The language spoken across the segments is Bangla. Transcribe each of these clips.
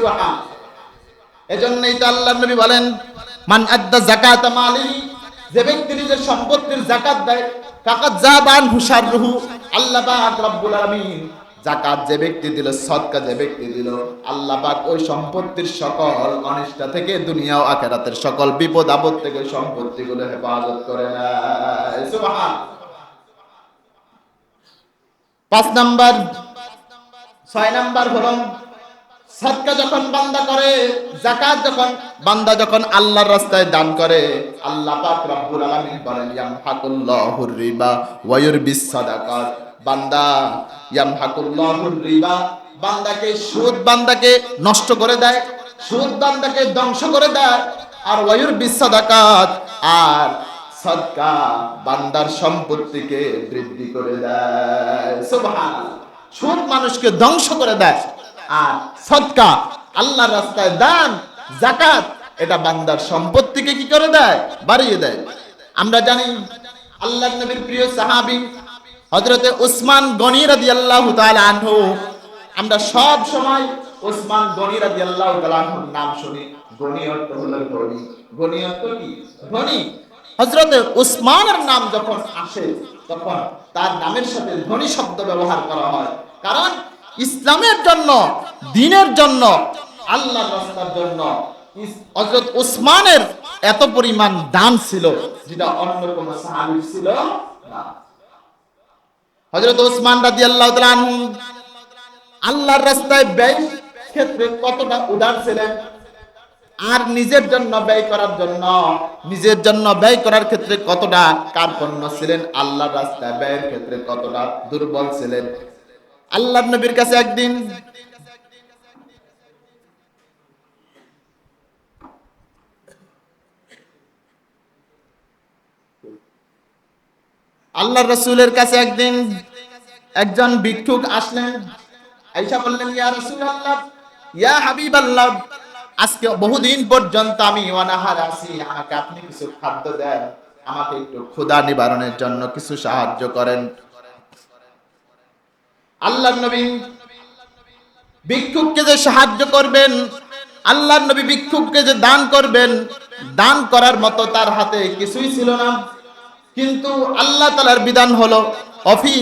সুবহান। এজন্যই তো আল্লাহ নবী বলেন, মান যাকাত মালি যে ব্যক্তি নিজের সম্পত্তির যাকাত দেয় ফাকাত জাবান হুশাররুহু আল্লাহ পাক রব্বুল আলামিন যাকাত যে ব্যক্তি দিল যে ব্যক্তি দিল, আল্লাহ পাক ওই সম্পত্তির সকল থেকে দুনিয়া ও আখিরাতের সকল বিপদ, আপদ থেকে সম্পত্তিগুলো হেফাজত করে নেয়। সুবহান। পাঁচ নাম্বার, ছয় নাম্বার হলো সদকা যখন বান্দা করে, জাকাত যখন, বান্দা যখন আল্লাহর রাস্তায় দান করে, আল্লাহ পাক রব্বুল আলামিন বলেন, ইয়ামহাকুল্লাহুর রিবা ওয়া ইউরবিস সাদাকাত। বান্দা, ইয়ামহাকুল্লাহুর রিবা। বান্দাকে সুদ, বান্দাকে নষ্ট করে দেয়, সুদ বান্দাকে ধ্বংস করে দেয়, আর ওয়ায়ুর বিসাদাকাত আর সদকা বান্দার সম্পত্তিকে বৃদ্ধি করে দেয়। সুবহানাল্লাহ। সুদ মানুষকে ধ্বংস করে দেয়। আর সদকা আল্লাহর রাস্তায় দান জাকাত এটা বান্দার সম্পত্তিকে কি করে দেয়? বাড়িয়ে দেয়। আমরা জানি আল্লাহ নবীর প্রিয় সাহাবী হযরতে উসমান গনি রাদিয়াল্লাহু তাআলা আনহু, আমরা সব সময় উসমান গনি তাআলা আনহুর নাম শুনি। গনি অর্থ হলো ধনী। গনি অর্থ কি? ধনী। হযরতে উসমানের নাম যখন আসে, তখন তার নামের সাথে ধনী শব্দ ব্যবহার করা হয়। কারণ ইসলামের জন্য, দিনের জন্য, আল্লাহর রাস্তার জন্য। হযরত উসমানের এত পরিমাণ দান ছিল যেটা অন্য কোন সাহাবীর ছিল না। হযরত উসমান তাআলা আনহু আল্লাহর রাস্তায় ব্যয় ক্ষেত্রে কতটা উদার ছিলেন? আর নিজের জন্য ব্যয় করার জন্য, নিজের জন্য ব্যয় করার ক্ষেত্রে কতটা কার্পণ্য ছিলেন? আল্লাহর রাস্তায় ব্যয়ের ক্ষেত্রে কতটা দুর্বল ছিলেন? আল্লাহ নবীর কাছে একদিন। আল্লাহ রসুলের কাছে একদিন একজন ভিক্ষুক আসলেন। আইসা বললেন, ইয়া রসুল আল্লাহ ইয়া হাবিব আল্লাহ আজকে বহুদিন পর্যন্ত আমি অনাহার আছি, আমাকে আপনি কিছু খাদ্য দেন, আমাকে একটু ক্ষুধা নিবারণের জন্য কিছু সাহায্য করেন। আল্লাহ নবী ভিক্ষুককে যে সাহায্য করবেন আল্লাহ নবী ভিক্ষুককে যে দান করবেন, দান করার মতো তার হাতে কিছুই ছিল না। কিন্তু আল্লাহ তালার বিধান হলো, অফি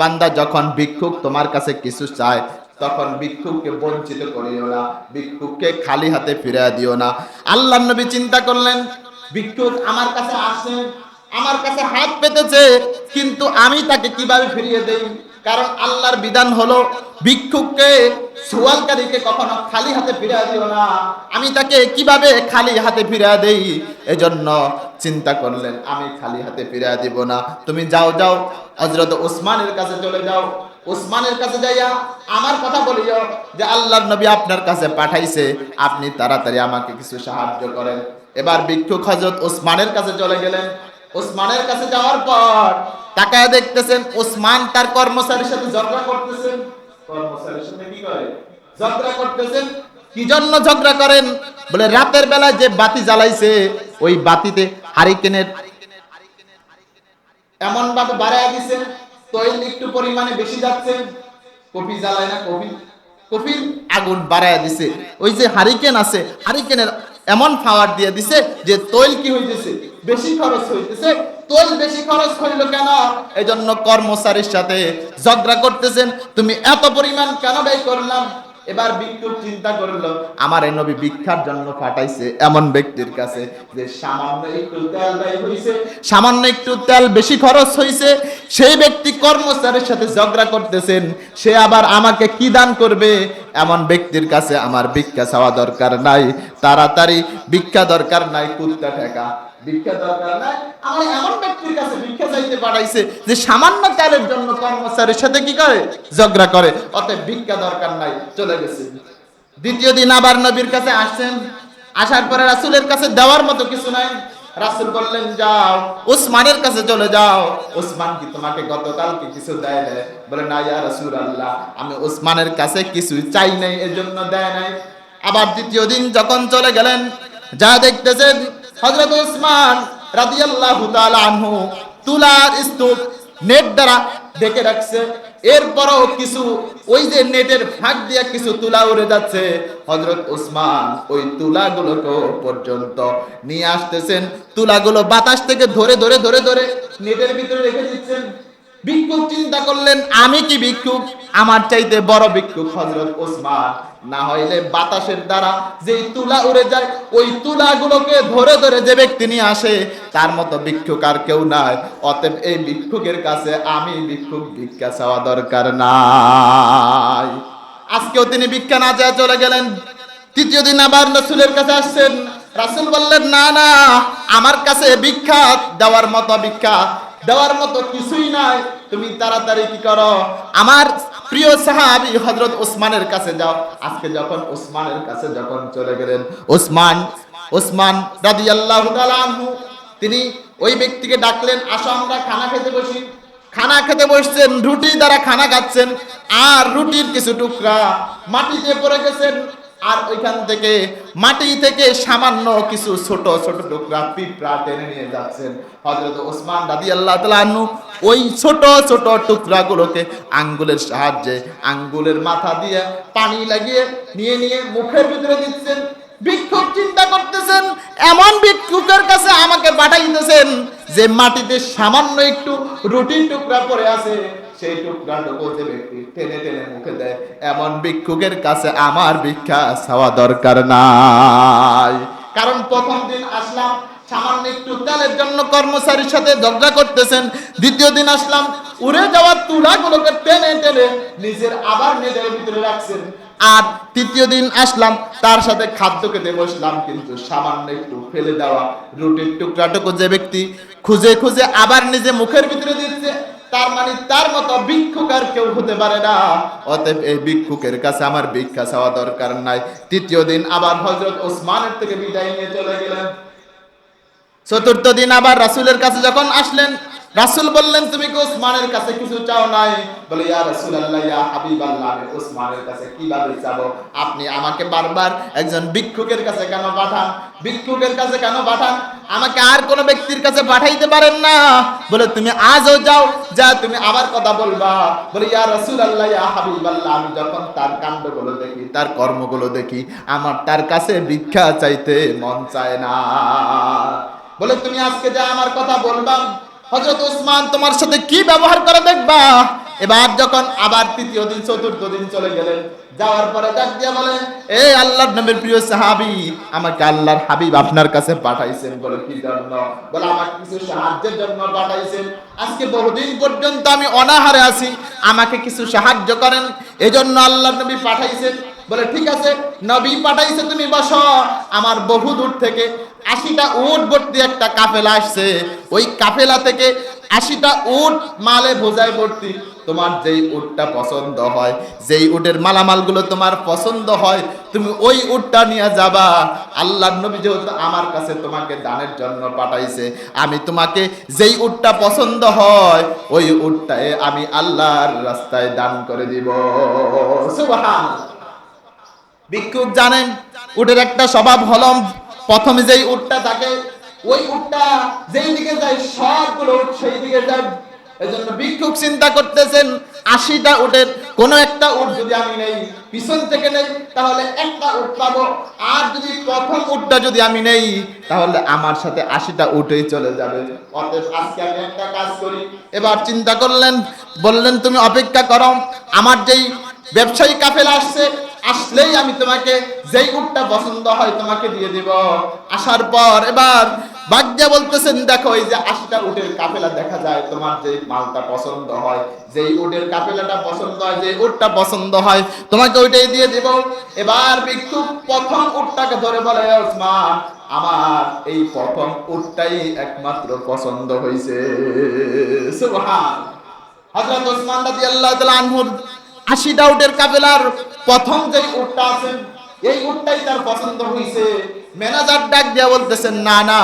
বান্দা যখন ভিক্ষুক তোমার কাছে কিছু চায়, তখন ভিক্ষুককে বঞ্চিত করিও না, ভিক্ষুককে খালি হাতে ফিরিয়ে দিও না। আল্লাহ নবী চিন্তা করলেন, ভিক্ষুক আমার কাছে আসে আমার কাছে হাত পেতেছে, কিন্তু আমি তাকে কীভাবে ফিরিয়ে দেই? কারণ আল্লাহর বিধান হলো, ভিক্ষুককে, সুয়ালকারীকে কখনো খালি হাতে ফিরিয়ে দিও না। আমি তাকে কীভাবে খালি হাতে ফিরিয়ে দেই? এজন্য চিন্তা করলেন, আমি খালি হাতে ফিরিয়ে দিব না। তুমি যাও যাও, হযরত ওসমানের কাছে চলে যাও। ওসমানের কাছে যাইয়া আমার কথা বলিও যে, আল্লাহর নবী আপনার কাছে পাঠাইছে, আপনি তাড়াতাড়ি আমাকে কিছু সাহায্য করেন। এবার ভিক্ষুক হযরত ওসমানের কাছে চলে গেলেন। ওসমানের কাছে যাওয়ার পর তাকায় দেখতেছেন ওসমান তার কর্মচারীর সাথে ঝগড়া করতেছেন। কর্মচারীর সাথে কি করে? ঝগড়া করতেছেন। কি জন্য ঝগড়া করেন? বলে, রাতের বেলায় যে বাতি জ্বালাইছে, ওই বাতিতে হারিকেনের এমন ভাবে বাড়ায় দিছে, তৈল একটু পরিমাণে বেশি যাচ্ছে। কফি জ্বালায় না কফি? কফির আগুন বাড়ায় দিছে। ওই যে হারিকেন আছে, হারিকেনের এমন পাওয়ার দিয়ে দিছে যে তৈল কি হইতেছে? বেশি খরচ হইতেছে। তৈল বেশি খরচ হইল কেন? এজন্য কর্মচারীর সাথে ঝগড়া করতেছেন। তুমি এত পরিমাণ কেন ব্যয় করলাম? এবার ভিক্ষুক চিন্তা করল, আমার এই নবী ভিক্ষার জন্য পাঠাইছে এমন ব্যক্তির কাছে যে সামান্য একটু তেল ব্যয় হইছে, সামান্য একটু তেল বেশি খরচ হইছে। সেই ব্যক্তি কর্মচারীর সাথে ঝগড়া করতেছেন। সে আবার আমাকে কি দান করবে? এমন ব্যক্তির কাছে আমার ভিক্ষা চাওয়া দরকার নাই। তাড়াতাড়ি ভিক্ষা দরকার নাই, কুত্তা ঠেকা। ভিক্ষা দরকার নাই। আমার এমন ব্যক্তির কাছে ভিক্ষা চাইতে পাঠাইছে যে সামান্য তেলের জন্য কর্মচারীর সাথে কি করে? ঝগড়া করে। অতএব ভিক্ষা দরকার নাই, চলে গেছে। দ্বিতীয় দিন আবার নবীর কাছে আসছেন। আসার পরে রাসূলের কাছে দেওয়ার মতো কিছু নাই। রাসূল বললেন, যাও ওসমানের কাছে চলে যাও। ওসমান কি তোমাকে গতকাল কি কিছু দেয় দেয় বলে, না ইয়া রাসূলুল্লাহ, আমি ওসমানের কাছে কিছু চাই নাই, এজন্য দেয় নাই। আবার দ্বিতীয় দিন যখন চলে গেলেন, যা দেখতেছেন হযরত ওসমান রাদিয়াল্লাহু তাআলা আনহু তুলার স্তূপ নেট দ্বারা ডেকে রাখছে। এরপরও কিছু ওই যে নেটের ফাঁক দিয়ে কিছু তুলা উড়ে যাচ্ছে। হজরত ওসমান ওই তুলাগুলোকে পর্যন্ত নিয়ে আসতেছেন। তুলাগুলো বাতাস থেকে ধরে ধরে ধরে ধরে নেটের ভিতরে রেখে দিচ্ছেন। ভিক্ষুক চিন্তা করলেন, আমি কি ভিক্ষুক? আমার চাইতে বড় ভিক্ষুক হজরত ওসমান। না হইলে বাতাসের দ্বারা যেই তুলা উড়ে যায়, ওই তুলাগুলোকে ধরে ধরে যে ব্যক্তি নিয়ে আসে, তার মতো ভিক্ষুক আর কেউ নাই। অতএব এই ভিক্ষুকের কাছে আমি ভিক্ষুক ভিক্ষা চাওয়া দরকার নাই। আজকেও তিনি ভিক্ষা না চেয়ে চলে গেলেন। তৃতীয় দিন আবার রসুলের কাছে আসছেন। রাসুল বললেন, না না, আমার কাছে ভিক্ষা দেওয়ার মতো ভিক্ষা দেওয়ার মতো কিছুই নাই। তুমি তাড়াতাড়ি কি করো? আমার প্রিয় সাহাবি হজরত ওসমানের কাছে যাও। আজকে যখন ওসমানের কাছে যখন চলে গেলেন, ওসমান ওসমান রাদিয়াল্লাহু আল্লাহ তিনি ওই ব্যক্তিকে ডাকলেন, আসো আমরা খানা খেতে বসি। খানা খেতে বসছেন, রুটি দ্বারা খানা খাচ্ছেন, আর রুটির কিছু টুকরা মাটিতে পড়ে গেছেন। আর ওইখান থেকে মাটি থেকে সামান্য কিছু ছোট ছোট টুকরা পিঁপড়া টেনে নিয়ে যাচ্ছেন। হজরত ওসমান রাদি আল্লাহ তালু ওই ছোট ছোট টুকরাগুলোকে আঙ্গুলের সাহায্যে আঙ্গুলের মাথা দিয়ে পানি লাগিয়ে নিয়ে নিয়ে মুখের ভিতরে দিচ্ছেন। ভিক্ষুক চিন্তা করতেছেন, এমন ভিক্ষুকের কাছে আমাকে পাঠাইতেছেন যে মাটিতে সামান্য একটু রুটির টুকরা পড়ে আছে। সেই টুকরাটুকু যে ব্যক্তি টেনে টেনে মুখে দেয়। এমন ভিক্ষুকের কাছে আমার ভিক্ষা চাওয়া দরকার নাই। কারণ প্রথম দিন আসলাম, সামান্য একটু তেলের জন্য কর্মচারীর সাথে ঝগড়া করতেছেন। দ্বিতীয় দিন আসলাম, উড়ে যাওয়ার টেনে টেনে নিজের আবার নিজের ভিতরে রাখছেন। আর তৃতীয় দিন আসলাম, তার সাথে খাদ্য খেতে বসলাম, কিন্তু সামান্য একটু ফেলে দেওয়া রুটির টুকরাটুকু যে ব্যক্তি খুঁজে খুঁজে আবার নিজে মুখের ভিতরে দিচ্ছে তার মানে তার মতো ভিক্ষুক আর কেউ হতে পারে না। অতএব এই ভিক্ষুকের কাছে আমার ভিক্ষা চাওয়া দরকার নাই। তৃতীয় দিন আবার হজরত ওসমানের থেকে বিদায় নিয়ে চলে গেলেন। চতুর্থ দিন আবার রাসুলের কাছে যখন আসলেন, রাসুল বললেন, তুমি কি ওসমানের কাছে কিছু চাও নাই? বলে, ইয়া রাসূল আল্লাহ ইয়া হাবিব আল্লাহ আমি ওসমানের কাছে কীভাবে চাবো? আপনি আমাকে বারবার একজন ভিক্ষুকের কাছে কেন পাঠান? ভিক্ষুকের কাছে কেন পাঠান? আমাকে আর কোন ব্যক্তির কাছে পাঠাইতে পারেন না। বলে, তুমি আজও যাও, যা তুমি আবার কথা বলবা। বলে, ইয়া রাসূল আল্লাহ ইয়া আমি যখন তার কাণ্ডগুলো দেখি, তার কর্মগুলো দেখি, আমার তার কাছে ভিক্ষা চাইতে মন চায় না। বলে, তুমি আজকে যা আমার কথা বলবা হজরত উসমান তোমার সাথে কি ব্যবহার করে দেখবা? এবার যখন আবার তৃতীয় দিন, চতুর্থ দিন চলে গেলেন, যাওয়ার পরে ডাক দিয়ে বলে, এ আল্লাহর নবীর প্রিয় সাহাবি, আমাকে আল্লাহর হাবিব আপনার কাছে পাঠাইছেন বলে কি জন্য? বলে, আমাকে কিছু সাহায্যের জন্য পাঠাইছেন। আজকে বহুদিন পর্যন্ত আমি অনাহারে আছি, আমাকে কিছু সাহায্য করেন, এজন্য আল্লাহর নবী পাঠাইছেন। বলে, ঠিক আছে, নবী পাঠাইছে, তুমি বসো। আমার বহু দূর থেকে আশিটা উট ভর্তি একটা কাফেলা আসছে। ওই কাফেলা থেকে আশিটা উট মালে বোঝায় ভর্তি। তোমার যেই উটটা পছন্দ হয়, যেই উটের মালামালগুলো তোমার পছন্দ হয়, তুমি ওই উটটা নিয়ে যাবা। আল্লাহ নবী যেহেতু আমার কাছে তোমাকে দানের জন্য পাঠাইছে, আমি তোমাকে যেই উটটা পছন্দ হয়, ওই উটটায় আমি আল্লাহর রাস্তায় দান করে দিব। ভিক্ষুক জানেন, উটের একটা স্বভাব হলম। প্রথমে যেই উটটা থাকে ওই উটটা যেই দিকে যায়, সবগুলো উট সেই দিকে যায়। এজন্য ভিক্ষুক চিন্তা করতেছেন, আশিটা উটের কোন একটা উট যদি আমি নেই, পিছন থেকে নেই, তাহলে একটা উট পাবো। আর যদি প্রথম উটটা যদি আমি নেই, তাহলে আমার সাথে আশিটা উটেই চলে যাবে। অতএব আজকে আমি একটা কাজ করি। এবার চিন্তা করলেন, বললেন, তুমি অপেক্ষা করো। আমার যেই ব্যবসায়ী কাফেলা আসছে, আসলেই আমি তোমাকে যেই উটটা পছন্দ হয় তোমাকে দিয়ে দিব। আসার পর এবার ভাগ্যা বলতেছেন, দেখো, এই যে আশিটা উটের কাফেলা দেখা যায়, তোমার যে মালটা পছন্দ হয়, যেই উটের কাফেলাটা পছন্দ হয় যে উটটা পছন্দ হয়, তোমাকে ওইটাই দিয়ে দিব। এবার ভিক্ষু প্রথম উটটাকে ধরে বলে, ওসমান, আমার এই প্রথম উটটাই একমাত্র পছন্দ হয়েছে সুবহান। হযরত ওসমান রাদিয়াল্লাহু তাআলা আনহুর আশিটা উটের কাফেলার প্রথম যে উটটা আছে, এই উটটাই তার পছন্দ হয়েছে ম্যানেজার ডাক দিয়া বলতেছেন, না না,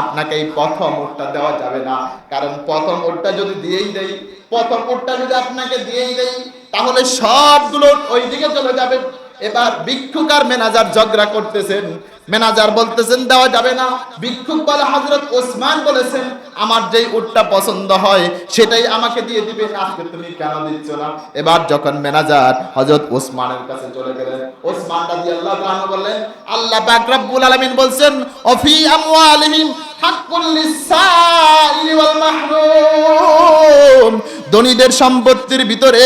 আপনাকে এই প্রথম ওটটা দেওয়া যাবে না। কারণ প্রথম ওটটা যদি দিয়েই দেই, প্রথম ওটটা যদি আপনাকে দিয়েই দেই, তাহলে সবগুলো ওই দিকে চলে যাবে। এবার ভিক্ষুকার ম্যানেজার ঝগড়া করতেছেন। ম্যানেজার বলতেছেন, দেওয়া যাবে না। ভিক্ষুক বলে হজরত ওসমান বলেছেন, আমার যেই উটটা পছন্দ হয়, সেটাই আমাকে দিয়ে দিবেন। আজকে তুমি কেন দিচ্ছ না? এবার যখন ম্যানেজার হজরত ওসমানের কাছে চলে গেলেন, ওসমান রাদিয়াল্লাহু তাআলা বললেন, আল্লাহ পাক রব্বুল আলামিন বলছেন অফি আমওয়ালিহিম হাক্কুল লিসাইলি ওয়াল মাহরুম। ধনীদের সম্পত্তির ভিতরে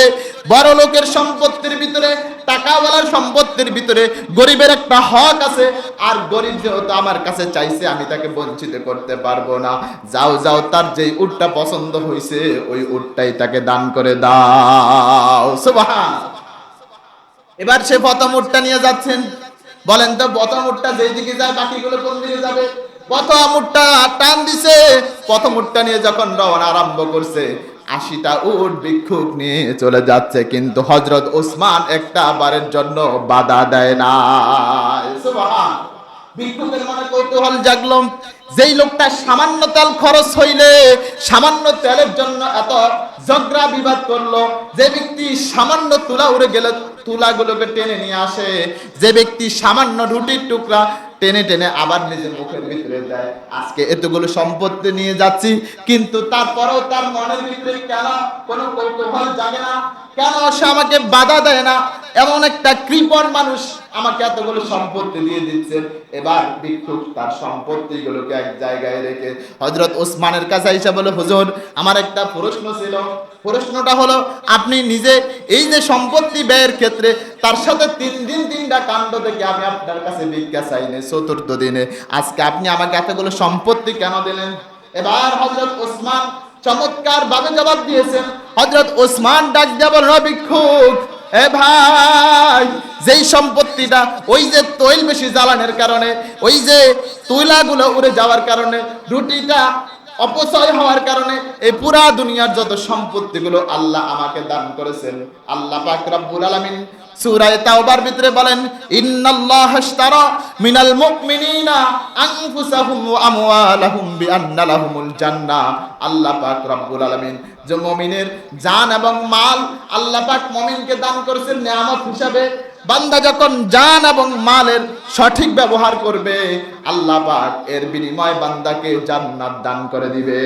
বড় লোকের সম্পত্তির ভিতরে টাকাওয়ালার সম্পত্তির ভিতরে গরিবের একটা হক আছে, আর গরিব যেহেতু আমার কাছে চাইছে, আমি তাকে বঞ্চিত করতে পারব না। যাও যাও, তার যেই উটটা পছন্দ হয়েছে ওই উটটাই তাকে দান করে দাও। সুবহান। এবার সে প্রথম উটটা নিয়ে যাচ্ছেন। বলেন তো, প্রথম উটটা যেই দিকে যায়, বাকিগুলো কোন দিকে যাবে? প্রথম উটটা টান দিছে, প্রথম উটটা নিয়ে যখন রওনা আরম্ভ করছে আশিটা উট ভিক্ষুক নিয়ে চলে যাচ্ছে, কিন্তু হজরত ওসমান একটা বারের জন্য বাধা দেয় না মনে কৌতূহল যেই লোকটা সামান্য তেল খরচ হইলে, সামান্য তেলের জন্য এত ঝগড়া বিবাদ করল, যে ব্যক্তি সামান্য তুলা উড়ে গেলে তুলাগুলোকে টেনে নিয়ে আসে, যে ব্যক্তি সামান্য রুটির টুকরা টেনে টেনে আবার নিজের মুখের ভিতরে দেয়। আজকে এতগুলো সম্পত্তি নিয়ে যাচ্ছি, কিন্তু তারপরেও তার মনের ভিতরে কেন কোনো কৌতূহল জাগে না? কেন সে আমাকে বাধা দেয় না? এমন একটা কৃপণ মানুষ আমাকে এতগুলো সম্পত্তি দিয়ে দিচ্ছে। এবার ভিক্ষুক তার সম্পত্তি গুলোকে এক জায়গায় রেখে হজরত ওসমানের কাছে এসে বলে, হুজুর, আমার একটা প্রশ্ন ছিল। প্রশ্নটা হলো, আপনি নিজে এই যে সম্পত্তি ব্যয়ের ক্ষেত্রে তার সাথে তিন দিন তিনটা কাণ্ড থেকে আমি আপনার কাছে ভিক্ষা চাইনি চতুর্থ দিনে। আজকে আপনি আমাকে এতগুলো সম্পত্তি কেন দিলেন? এবার হজরত ওসমান চমৎকার ভাবে জবাব দিয়েছেন। হজরত ওসমান ডাক দেব ভিক্ষুক এ ভাই, যেই সম্পত্তিটা, ওই যে তৈল বেশি জ্বালানোর কারণে, ওই যে তৈলাগুলো উড়ে যাওয়ার কারণে, রুটিটা অপচয় হওয়ার কারণে, এই পুরা দুনিয়ার যত সম্পত্তিগুলো আল্লাহ আমাকে দান করেছেন, আল্লাহ পাক রব্বুল আলামিন তাওবার ভিতরে বলেন, ইন্নাল্লাহ আশতারা মিনাল মুমিনিনা আনফুসাহুম ওয়া আমওয়ালাহুম বিআন্না লাহুমুল জান্নাহ। আল্লাহ পাক রব্বুল আলামিন যে মুমিনের জান এবং মাল আল্লাহ পাক মুমিনকে দান করেছেন নিয়ামত হিসাবে। বান্দা যখন জান এবং মালের সঠিক ব্যবহার করবে, আল্লাহ পাক এর বিনিময় বান্দাকে জান্নাত দান করে দিবে।